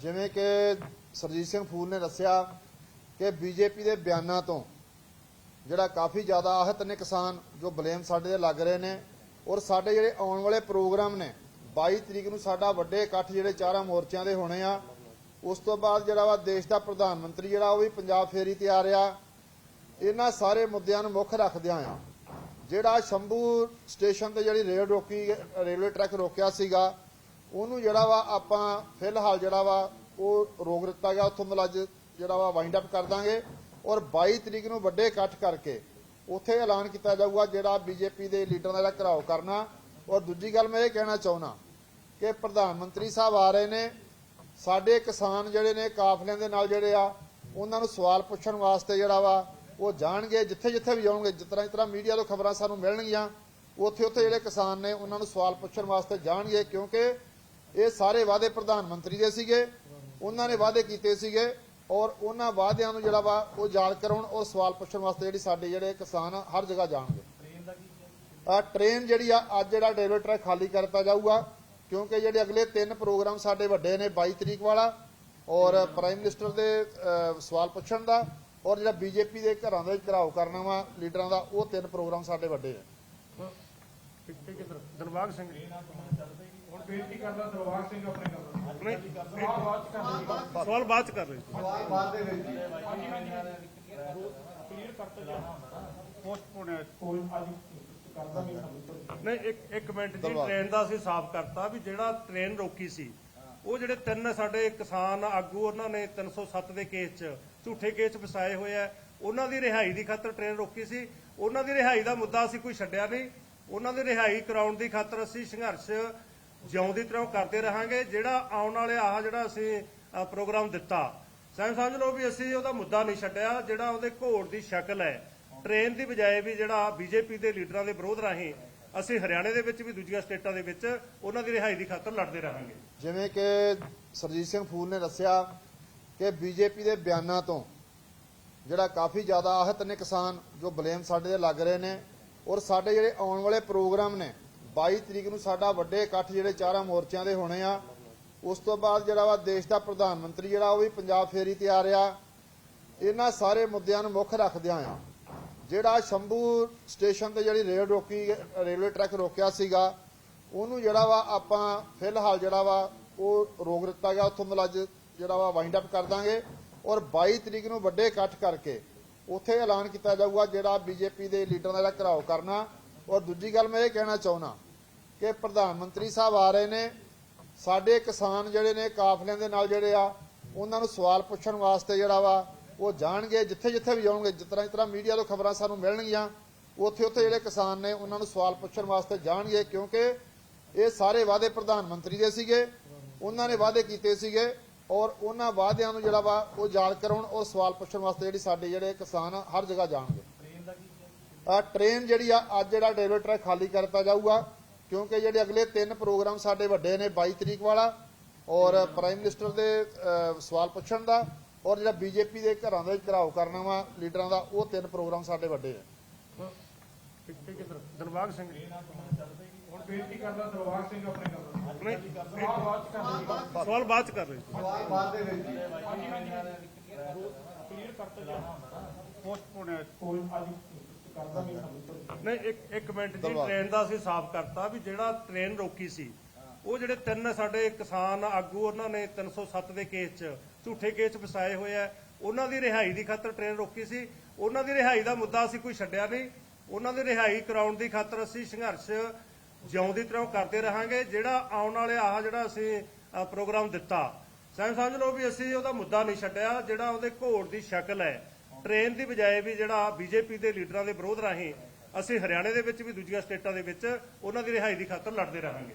ਜਿਵੇਂ ਕਿ ਸਰਜੀਤ ਸਿੰਘ ਫੂਲ ਨੇ ਦੱਸਿਆ ਕਿ ਬੀਜੇਪੀ ਦੇ ਬਿਆਨਾਂ ਤੋਂ ਜਿਹੜਾ ਕਾਫੀ ਜ਼ਿਆਦਾ ਆਹਤ ਨੇ ਕਿਸਾਨ, ਜੋ ਬਲੇਮ ਸਾਡੇ ਤੇ ਲੱਗ ਰਹੇ ਨੇ ਔਰ ਸਾਡੇ ਜਿਹੜੇ ਆਉਣ ਵਾਲੇ ਪ੍ਰੋਗਰਾਮ ਨੇ 22 ਤਰੀਕ ਨੂੰ ਸਾਡਾ ਵੱਡੇ ਇਕੱਠ ਜਿਹੜੇ ਚਾਰਾਂ ਮੋਰਚਿਆਂ ਦੇ ਹੋਣੇ ਆ, ਉਸ ਤੋਂ ਬਾਅਦ ਜਿਹੜਾ ਵਾ ਦੇਸ਼ ਦਾ ਪ੍ਰਧਾਨ ਮੰਤਰੀ ਜਿਹੜਾ ਉਹ ਵੀ ਪੰਜਾਬ ਫੇਰੀ ਤੇ ਆ ਰਿਹਾ, ਇਹਨਾਂ ਸਾਰੇ ਮੁੱਦਿਆਂ ਨੂੰ ਮੁੱਖ ਰੱਖਦਿਆਂ ਆ। ਜਿਹੜਾ ਸ਼ੰਭੂ ਸਟੇਸ਼ਨ ਤੇ ਜਿਹੜੀ ਰੇਲ ਰੋਕੀ, ਰੇਲਵੇ ਟਰੈਕ ਰੋਕਿਆ ਸੀਗਾ ਉਹਨੂੰ ਜਿਹੜਾ ਵਾ ਆਪਾਂ ਫਿਲਹਾਲ ਜਿਹੜਾ ਵਾ ਉਹ ਰੋਕ ਦਿੱਤਾ ਗਿਆ ਉੱਥੋਂ ਮਤਲਬ ਜਿਹੜਾ ਵਾ ਵਾਈਂਡ ਅਪ ਕਰ ਦਾਂਗੇ ਔਰ 22 ਤਰੀਕ ਨੂੰ ਵੱਡੇ ਇਕੱਠ ਕਰਕੇ ਉੱਥੇ ਐਲਾਨ ਕੀਤਾ ਜਾਊਗਾ ਜਿਹੜਾ ਬੀਜੇਪੀ ਦੇ ਲੀਡਰਾਂ ਦਾ ਜਿਹੜਾ ਘਰਾਓ ਕਰਨਾ। ਔਰ ਦੂਜੀ ਗੱਲ ਮੈਂ ਇਹ ਕਹਿਣਾ ਚਾਹੁੰਦਾ ਕਿ ਪ੍ਰਧਾਨ ਮੰਤਰੀ ਸਾਹਿਬ ਆ ਰਹੇ ਨੇ, ਸਾਡੇ ਕਿਸਾਨ ਜਿਹੜੇ ਨੇ ਕਾਫਲਿਆਂ ਦੇ ਨਾਲ ਜਿਹੜੇ ਆ, ਉਹਨਾਂ ਨੂੰ ਸਵਾਲ ਪੁੱਛਣ ਵਾਸਤੇ ਜਿਹੜਾ ਵਾ ਉਹ ਜਾਣਗੇ ਜਿੱਥੇ ਜਿੱਥੇ ਵੀ ਜਾਣਗੇ ਜਿਸ ਤਰ੍ਹਾਂ ਜਿਸ ਤਰ੍ਹਾਂ ਮੀਡੀਆ ਤੋਂ ਖਬਰਾਂ ਸਾਨੂੰ ਮਿਲਣਗੀਆਂ ਉੱਥੇ ਉੱਥੇ ਜਿਹੜੇ ਕਿਸਾਨ ਨੇ ਉਹਨਾਂ ਨੂੰ ਸਵਾਲ ਪੁੱਛਣ ਵਾਸਤੇ ਜਾਣਗੇ, ਕਿਉਂਕਿ ਇਹ ਸਾਰੇ ਵਾਅਦੇ ਪ੍ਰਧਾਨ ਮੰਤਰੀ ਦੇ ਸੀਗੇ, ਉਹਨਾਂ ਨੇ ਵਾਅਦੇ ਕੀਤੇ ਸੀਗੇ ਔਰ ਉਹਨਾਂ ਵਾਅਦਿਆਂ ਨੂੰ ਜਿਹੜਾ ਵਾ ਉਹ ਯਾਦ ਕਰਾਉਣ ਔਰ ਸਵਾਲ ਪੁੱਛਣ ਵਾਸਤੇ ਜਿਹੜੀ ਸਾਡੇ ਜਿਹੜੇ ਕਿਸਾਨ ਹਰ ਜਗ੍ਹਾ ਜਾਣਗੇ। ਆ ਟ੍ਰੇਨ ਜਿਹੜੀ ਆ, ਅੱਜ ਜਿਹੜਾ ਰੇਲਵੇ ਟਰੈਕ ਖਾਲੀ ਕਰਤਾ ਜਾਊਗਾ, ਕਿਉਂਕਿ ਜਿਹੜੇ ਅਗਲੇ ਤਿੰਨ ਪ੍ਰੋਗਰਾਮ ਸਾਡੇ ਵੱਡੇ ਨੇ 22 ਤਰੀਕ ਵਾਲਾ ਔਰ ਪ੍ਰਾਈਮ ਮਿਨਿਸਟਰ ਦੇ ਸਵਾਲ ਪੁੱਛਣ ਦਾ ਔਰ ਜਿਹੜਾ ਬੀਜੇਪੀ ਦੇ ਘਰਾਂ ਦਾ ਘਰਾਓ ਕਰਨਾ ਵਾ, ਲੀਡਰਾਂ ਦਾ, ਉਹ ਤਿੰਨ ਪ੍ਰੋਗਰਾਮ ਸਾਡੇ ਵੱਡੇ ਨੇ। ਦਿਲਬਾਗ ਸਿੰਘ ਹੁਣ ਬੇਨਤੀ ਕਰਦਾ ਸਰਵਾਗ ਸਿੰਘ ਆਪਣੇ ਕਰ ਨਹੀਂ। ਸਵਾਲ ਬਾਅਦ ਚ ਕਰ ਸਵਾਲ ਬਾਅਦ ਚ। ਕਰ ਰਹੇ ਕਲੀਅਰ ਕਰਤਾ ਜਾਣਾ ਪੋਸਟਪੋਨ ਹੈ। ਕੋਈ ਅੱਜ ਕਰਦਾ ਨਹੀਂ। ਇੱਕ ਇੱਕ ਮਿੰਟ ਜੀ। ਟ੍ਰੇਨ ਦਾ ਅਸੀਂ ਸਾਫ਼ ਕਰਤਾ ਵੀ ਜਿਹੜਾ ਟ੍ਰੇਨ ਰੋਕੀ ਸੀ ਉਹ ਜਿਹੜੇ ਤਿੰਨ ਸਾਡੇ ਕਿਸਾਨ ਆਗੂ ਉਹਨਾਂ ਨੇ 307 ਦੇ ਕੇਸ 'ਚ ਝੂਠੇ ਕੇਸ 'ਚ ਫਸਾਏ ਹੋਏ ਆ। ਉਹਨਾਂ ਦੀ ਰਿਹਾਈ ਦੀ ਖਾਤਰ ਟ੍ਰੇਨ ਰੋਕੀ ਸੀ। ਉਹਨਾਂ ਦੀ ਰਿਹਾਈ ਦਾ ਮੁੱਦਾ ਅਸੀਂ ਕੋਈ ਛੱਡਿਆ ਨਹੀਂ। ਉਹਨਾਂ ਦੀ ਰਿਹਾਈ ਕਰਾਉਣ ਦੀ ਖਾਤਰ ਅਸੀਂ ਸੰਘਰਸ਼ ਜਿਉਂਦੀ ਤਰ੍ਹਾਂ ਕਰਦੇ ਰਹਾਂਗੇ, ਜਿਹੜਾ ਆਉਣ ਵਾਲੇ ਆਹ ਜਿਹੜਾ ਅਸੀਂ ਪ੍ਰੋਗਰਾਮ ਦਿੱਤਾ। ਸੈਮ ਸਮਝ ਲਓ ਵੀ ਅਸੀਂ ਉਹਦਾ ਮੁੱਦਾ ਨਹੀਂ ਛੱਡਿਆ, ਜਿਹੜਾ ਉਹਦੇ ਘੋੜ ਦੀ ਸ਼ਕਲ ਹੈ। ਟ੍ਰੇਨ ਦੀ ਬਜਾਏ ਵੀ ਜਿਹੜਾ ਬੀਜੇਪੀ ਦੇ ਲੀਡਰਾਂ ਦੇ ਵਿਰੋਧ ਰਾਹੀਂ ਅਸੀਂ ਹਰਿਆਣੇ ਦੇ ਵਿੱਚ ਵੀ ਦੂਜੀਆਂ ਸਟੇਟਾਂ ਦੇ ਵਿੱਚ ਉਹਨਾਂ ਦੀ ਰਿਹਾਈ ਦੀ ਖਾਤਰ ਲੜਦੇ ਰਹਾਂਗੇ। ਜਿਵੇਂ ਕਿ ਸਰਜੀਤ ਸਿੰਘ ਫੂਲ ਨੇ ਦੱਸਿਆ ਕਿ ਬੀਜੇਪੀ ਦੇ ਬਿਆਨਾਂ ਤੋਂ ਜਿਹੜਾ ਕਾਫੀ ਜ਼ਿਆਦਾ ਆਹਤ ਨੇ ਕਿਸਾਨ ਜੋ ਬਲੇਮ ਸਾਡੇ ਤੇ ਲੱਗ ਰਹੇ ਨੇ ਔਰ ਸਾਡੇ ਜਿਹੜੇ ਆਉਣ ਵਾਲੇ ਪ੍ਰੋਗਰਾਮ ਨੇ 22 ਤਰੀਕ ਨੂੰ ਸਾਡਾ ਵੱਡੇ ਇਕੱਠ ਜਿਹੜੇ ਚਾਰਾਂ ਮੋਰਚਿਆਂ ਦੇ ਹੋਣੇ ਆ, ਉਸ ਤੋਂ ਬਾਅਦ ਜਿਹੜਾ ਵਾ ਦੇਸ਼ ਦਾ ਪ੍ਰਧਾਨ ਮੰਤਰੀ ਜਿਹੜਾ, ਉਹ ਵੀ ਪੰਜਾਬ ਫੇਰੀ ਤੇ ਆ ਰਿਹਾ। ਇਹਨਾਂ ਸਾਰੇ ਮੁੱਦਿਆਂ ਨੂੰ ਮੁੱਖ ਰੱਖਦਿਆਂ ਆ। ਜਿਹੜਾ ਸ਼ੰਭੂ ਸਟੇਸ਼ਨ ਤੇ ਜਿਹੜੀ ਰੇਲ ਰੋਕੀ, ਰੇਲਵੇ ਟਰੈਕ ਰੋਕਿਆ ਸੀਗਾ, ਉਹਨੂੰ ਜਿਹੜਾ ਵਾ ਆਪਾਂ ਫਿਲਹਾਲ ਜਿਹੜਾ ਵਾ ਉਹ ਰੋਕ ਦਿੱਤਾ ਗਿਆ, ਉੱਥੋਂ ਮਤਲਬ ਜਿਹੜਾ ਵਾ ਵਾਈਂਡ ਅਪ ਕਰ ਦਾਂਗੇ। ਔਰ 22 ਤਰੀਕ ਨੂੰ ਵੱਡੇ ਇਕੱਠ ਕਰਕੇ ਉੱਥੇ ਐਲਾਨ ਕੀਤਾ ਜਾਊਗਾ ਜਿਹੜਾ ਬੀਜੇਪੀ ਦੇ ਲੀਡਰਾਂ ਦਾ ਜਿਹੜਾ ਘਰਾਓ ਕਰਨਾ। ਔਰ ਦੂਜੀ ਗੱਲ ਮੈਂ ਇਹ ਕਹਿਣਾ ਚਾਹੁੰਦਾ ਕਿ ਪ੍ਰਧਾਨ ਮੰਤਰੀ ਸਾਹਿਬ ਆ ਰਹੇ ਨੇ ਸਾਡੇ ਕਿਸਾਨ ਜਿਹੜੇ ਨੇ ਕਾਫਲਿਆਂ ਦੇ ਨਾਲ ਜਿਹੜੇ ਆ ਉਹਨਾਂ ਨੂੰ ਸਵਾਲ ਪੁੱਛਣ ਵਾਸਤੇ ਜਿਹੜਾ ਵਾ ਉਹ ਜਾਣਗੇ ਜਿੱਥੇ ਜਿੱਥੇ ਵੀ ਜਾਣਗੇ ਜਿਸ ਤਰ੍ਹਾਂ ਜਿਸ ਤਰ੍ਹਾਂ ਮੀਡੀਆ ਤੋਂ ਖਬਰਾਂ ਸਾਨੂੰ ਮਿਲਣਗੀਆਂ ਉੱਥੇ ਉੱਥੇ ਜਿਹੜੇ ਕਿਸਾਨ ਨੇ ਉਹਨਾਂ ਨੂੰ ਸਵਾਲ ਪੁੱਛਣ ਵਾਸਤੇ ਜਾਣਗੇ ਕਿਉਂਕਿ ਇਹ ਸਾਰੇ ਵਾਅਦੇ ਪ੍ਰਧਾਨ ਮੰਤਰੀ ਦੇ ਸੀਗੇ ਉਹਨਾਂ ਨੇ ਵਾਅਦੇ ਕੀਤੇ ਸੀਗੇ ਔਰ ਉਹਨਾਂ ਵਾਅਦਿਆਂ ਨੂੰ ਜਿਹੜਾ ਵਾ ਉਹ ਯਾਦ ਕਰਾਉਣ ਔਰ ਸਵਾਲ ਪੁੱਛਣ ਵਾਸਤੇ ਜਿਹੜੀ ਸਾਡੇ ਜਿਹੜੇ ਕਿਸਾਨ ਆ, ਹਰ ਜਗ੍ਹਾ ਜਾਣਗੇ। ਟ੍ਰੇਨ ਜਿਹੜੀ ਆ ਅੱਜ ਜਿਹੜਾ ਰੇਲਵੇ ਟਰੈਕ ਖਾਲੀ ਕਰਤਾ ਜਾਊਗਾ ਕਿਉਂਕਿ ਜਿਹੜੇ ਅਗਲੇ ਤਿੰਨ ਪ੍ਰੋਗਰਾਮ ਸਾਡੇ ਵੱਡੇ ਨੇ 22 ਤਰੀਕ ਵਾਲਾ ਔਰ ਪ੍ਰਾਈਮ ਮਿਨਿਸਟਰ ਦੇ ਸਵਾਲ ਪੁੱਛਣ ਦਾ ਔਰ ਜਿਹੜਾ ਬੀਜੇਪੀ ਦੇ ਘਰਾਂ ਦਾ ਘਰਾਓ ਕਰਨਾ ਵਾ ਲੀਡਰਾਂ ਦਾ ਉਹ ਤਿੰਨ ਪ੍ਰੋਗਰਾਮ ਸਾਡੇ ਵੱਡੇ ਨੇ। ਸਿੰਘ। ਜੀ ਹੁਣ ਬੇਨਤੀ ਕਰਦਾ ਸਰਵਾਗ ਸਿੰਘ ਆਪਣੇ ਕਰ ਨਹੀਂ ਸਵਾਲ ਬਾਅਦ ਚ ਕਰ ਸਵਾਲ ਬਾਅਦ ਚ ਕਰ ਰਹੇ। ਕਲੀਅਰ ਕਰਤਾ ਜਾਣਾ ਪੋਸਟਪੋਨ ਹੈ। ਕੋਈ ਅੱਜ ਕਰਦਾ ਨਹੀਂ ਇੱਕ ਇੱਕ ਮਿੰਟ ਜੀ। ਟ੍ਰੇਨ ਦਾ ਅਸੀਂ ਸਾਫ਼ ਕਰਤਾ ਵੀ ਜਿਹੜਾ ਟ੍ਰੇਨ ਰੋਕੀ ਸੀ ਉਹ ਜਿਹੜੇ ਤਿੰਨ ਸਾਡੇ ਕਿਸਾਨ ਆਗੂ ਉਹਨਾਂ ਨੇ 307 ਦੇ ਕੇਸ 'ਚ ਝੂਠੇ ਕੇਸ ਫਸਾਏ ਹੋਏ ਆ। ਉਹਨਾਂ ਦੀ ਰਿਹਾਈ ਦੀ ਖਾਤਰ ਟ੍ਰੇਨ ਰੋਕੀ ਸੀ। ਉਹਨਾਂ ਦੀ ਰਿਹਾਈ ਦਾ ਮੁੱਦਾ ਅਸੀਂ ਕੋਈ ਛੱਡਿਆ ਨਹੀਂ। ਉਹਨਾਂ ਦੀ ਰਿਹਾਈ ਕਰਾਉਣ ਦੀ ਖਾਤਰ ਅਸੀਂ ਸੰਘਰਸ਼ ਜਿਉਂਦੀ ਤਰ੍ਹਾਂ ਕਰਦੇ ਰਹਾਂਗੇ। ਜਿਹੜਾ ਆਉਣ ਵਾਲੇ ਆਹ ਜਿਹੜਾ ਅਸੀਂ ਪ੍ਰੋਗਰਾਮ ਦਿੱਤਾ ਸੈਮ ਸਮਝ ਲਓ ਵੀ ਅਸੀਂ ਉਹਦਾ ਮੁੱਦਾ ਨਹੀਂ ਛੱਡਿਆ। ਜਿਹੜਾ ਉਹਦੇ ਘੋੜ ਦੀ ਸ਼ਕਲ ਹੈ ਟ੍ਰੇਨ ਦੀ ਬਜਾਏ ਵੀ ਜਿਹੜਾ ਬੀਜੇਪੀ ਦੇ ਲੀਡਰਾਂ ਦੇ ਵਿਰੋਧ ਰਾਹੀਂ ਅਸੀਂ ਹਰਿਆਣੇ ਦੇ ਵਿੱਚ ਵੀ ਦੂਜੀਆਂ ਸਟੇਟਾਂ ਦੇ ਵਿੱਚ ਉਹਨਾਂ ਦੀ ਰਿਹਾਈ ਦੀ ਖਾਤਰ ਲੜਦੇ ਰਹਾਂਗੇ।